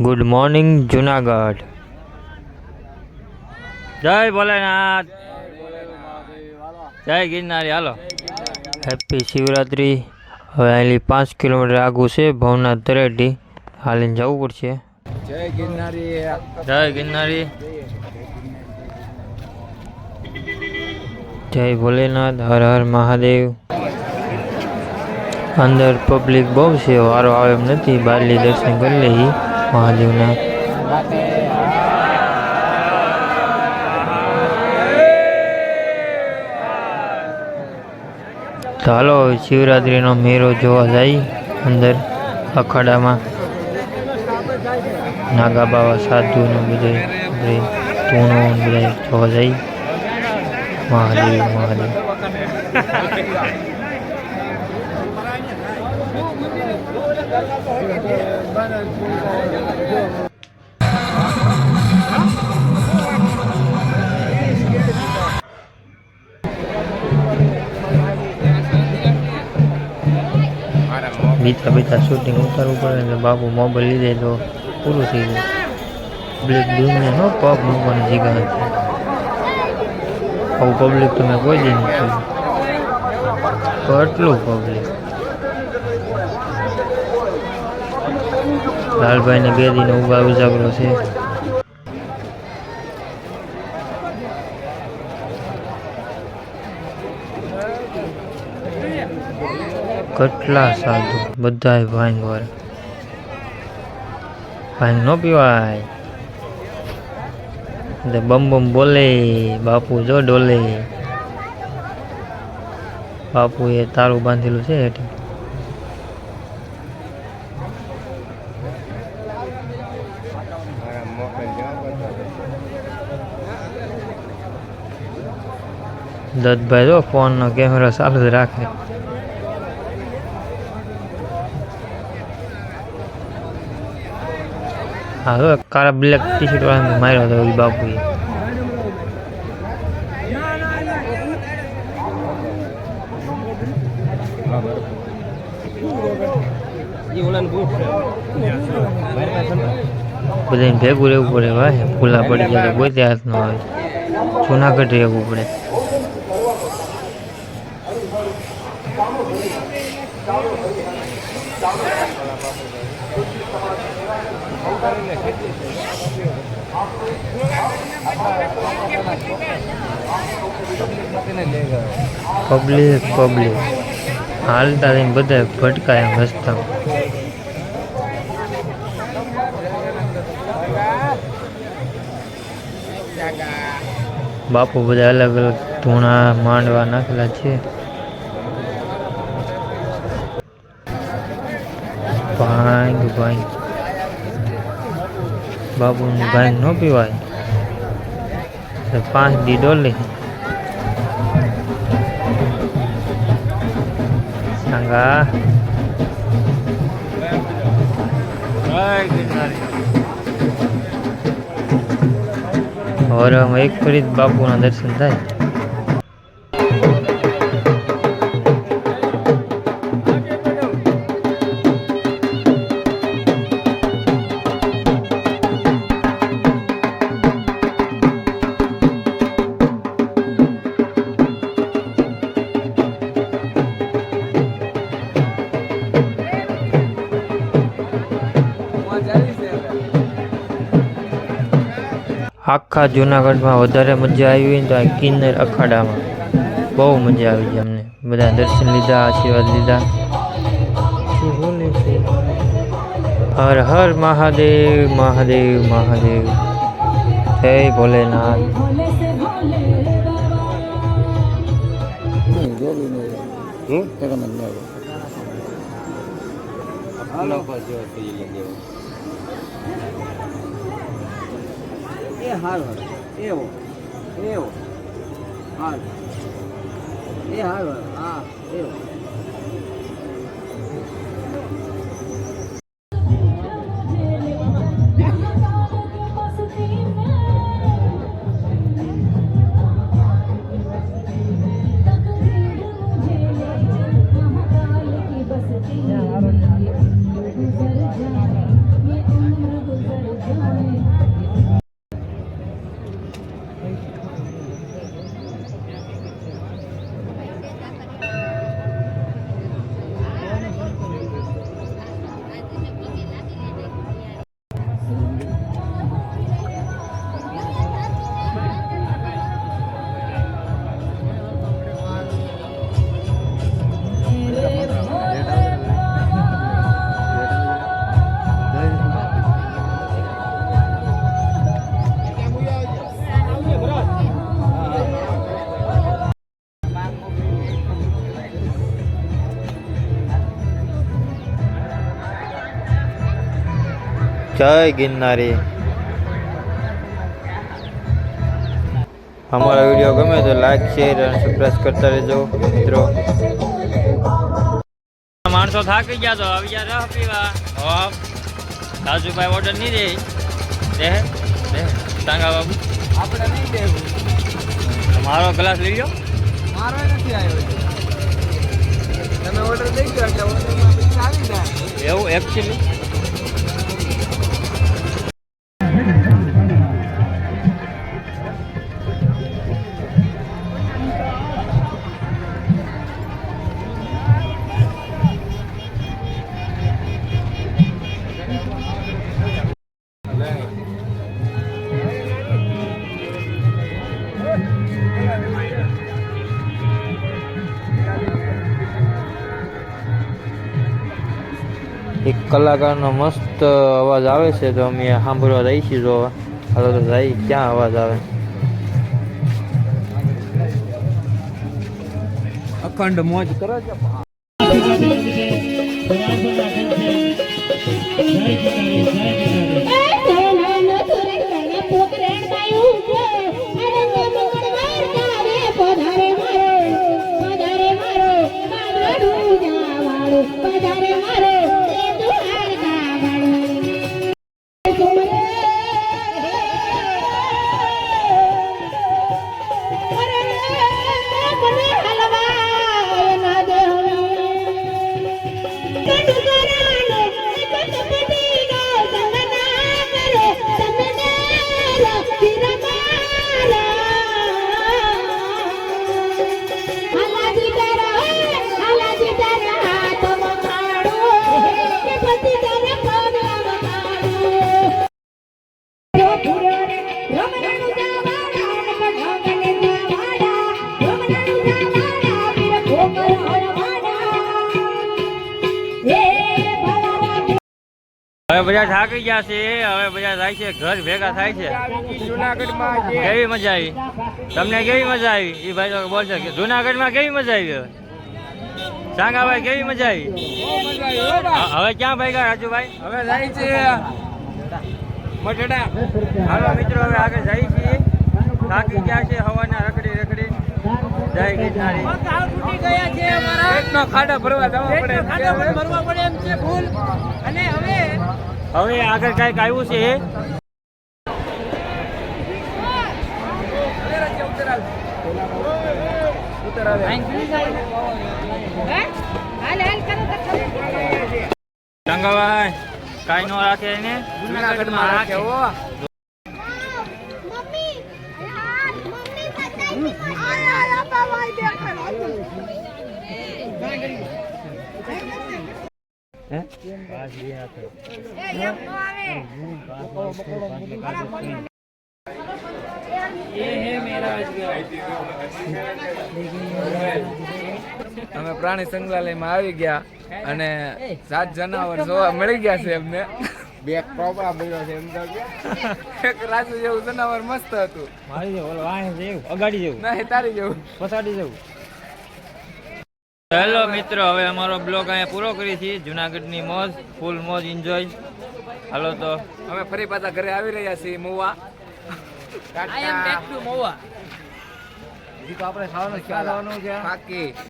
Good morning Junagadh જય ભોલેનાથ. જય ગિરનારી હાલો. Happy Shivratri. હવે અહીંથી પાંચ કિલોમીટર આગું છે ભવનાથ તરેટી હાલીને જવું પડશે. જય ગિરનારી. જય ગિરનારી. જય ભોલેનાથ હર હર મહાદેવ. અંદર પબ્લિક બહુ છે વારો આવે એમ નથી બારલી દર્શન કરી લઈ મહાદેવના. તો હાલો શિવરાત્રિનો મેળો જોવા જાય અંદર, અખાડામાં. નાગા બાવા સાધુનો બધે ધૂણો બધા જોવા જાય. મહાદેવ મહાદેવ. બીતા બીતા શૂટિંગ ઉતારવું પડે એટલે બાપુ મોબાઈલ લીધે તો પૂરું થઈ ગયું. બ્લેક દૂરને હો પગ મૂકવાની જગ્યા નથી. આવું પબ્લિક તમે કોઈ દી નથી આટલું પબ્લિક લાલભાઈને બે દિન ઊભા ઉજાગરો છે. કેટલા સાધુ, બધાય ભાંગ વાળા ભાંગ નો પીવાય. એટલે બમ બમ બોલે, બાપુ જો ડોલે. બાપુ એ તારું બાંધેલું છે એટલે દત્તભાઈ જો ફોનનો કેમેરો ચાલુ જ રાખે હા તો કાળા બ્લેક ટી શર્ટ વાળા માર્યો હતો ઓલી બાપુએ બધાને ભેગું રહેવું પડે ભાઈ ભૂલા પડી જાય તો કોઈ હાથ ન આવે જુનાગઢ રહેવું પડે પબ્લિક પબ્લિક હાલતા થઈને બધા ભટકાય હસતા બાપુ બધા અલગ અલગ ધૂણા માંડવા નાખેલા છે. ભાંગ ભાંગ. બાપુની ભાંગ ન પીવાય. પાંચ દી ડોલે. સાંગા. વરમાં એક ફરી બાપુના દર્શન થાય. આખા જુનાગઢમાં વધારે મજા આવી તો આ કિન્નર અખાડામાં. બહુ મજા આવી છે અમને. બધા દર્શન લીધા આશીર્વાદ લીધા. હર હર મહાદેવ મહાદેવ મહાદેવ. જય ભોલેનાથ. એ હાલ હાલ. એવો. એવો. હાલ. એ હાલ હાલ. હા એવો. જય ગિરનારી. અમારો વીડિયો ગમે તો લાઈક શેર અને સબસ્ક્રાઇબ કરતા રહેજો મિત્રો. માણસો થાકી ગયા તો આવી ગયા રહ પીવા. હો રાજુભાઈ ઓર્ડર નહીં દે. દે દે. ટાંગા બાબુ. આપણે નહીં દેવું. મારો ગ્લાસ લઈ લો મારો નથી આવ્યો તમે ઓર્ડર દઈ ગયો એટલે ઓર્ડરમાં આવી જાય. એવું એકચ્યુઅલી એક કલાકારનો મસ્ત અવાજ આવે છે, તો અમે સાંભળવા જઈએ છીએ જોવા. હાલો તો જાય ક્યાં અવાજ આવે? અખંડ મોજ કરે છો. tira, tira. હવે બધા થાકી ગયા છે. હવે બધા થાય છે ઘર ભેગા થાય છે. જુનાગઢમાં કેવી મજા આવી? તમને કેવી મજા આવી? એ ભાઈ બોલશે કે જુનાગઢમાં કેવી મજા આવી? હવે સાંગાભાઈ કેવી મજા આવી? હવે ક્યાં ભાઈ ગયા રાજુભાઈ? હવે જાય છે મટડા હાલો મિત્રો હવે આગળ જાય છીએ. થાકી ગયા છે હવાના રખડી રખડી જય ગિરનારી. પેટનો ખાડો ભરવા જવા પડે હવે આગળ કાઈક આવ્યું છે. ટંગાભાઈ કઈ નો રાખે એને. જુનાગઢમાં રાખે હો મમ્મી યાર મમ્મી બતાઈ આ ભાઈ દેખાડો એ એમ નો આવે અમે પ્રાણી સંગ્રહાલયમાં આવી ગયા અને સાત જનાવર જોવા મળી ગયા છે એમને બે પ્રોબ્લેમ મળ્યો છે એમ તો એક રાજુ જેવું જનાવર મસ્ત હતું. મારી જેવું અગાડી જેવું. નહીં તારી જેવું. પછાડી જેવું. હેલો મિત્રો હવે અમારો બ્લોગ અહીંયા પૂરો કરી છીએ. જુનાગઢની મોજ ફૂલ મોજ એન્જોય હાલો તો. અમે ફરી પાછા ઘરે આવી રહ્યા છીએ મુવા. I am back to તો આપણે ખાવાનું ક્યાં જવાનું છે. પાકી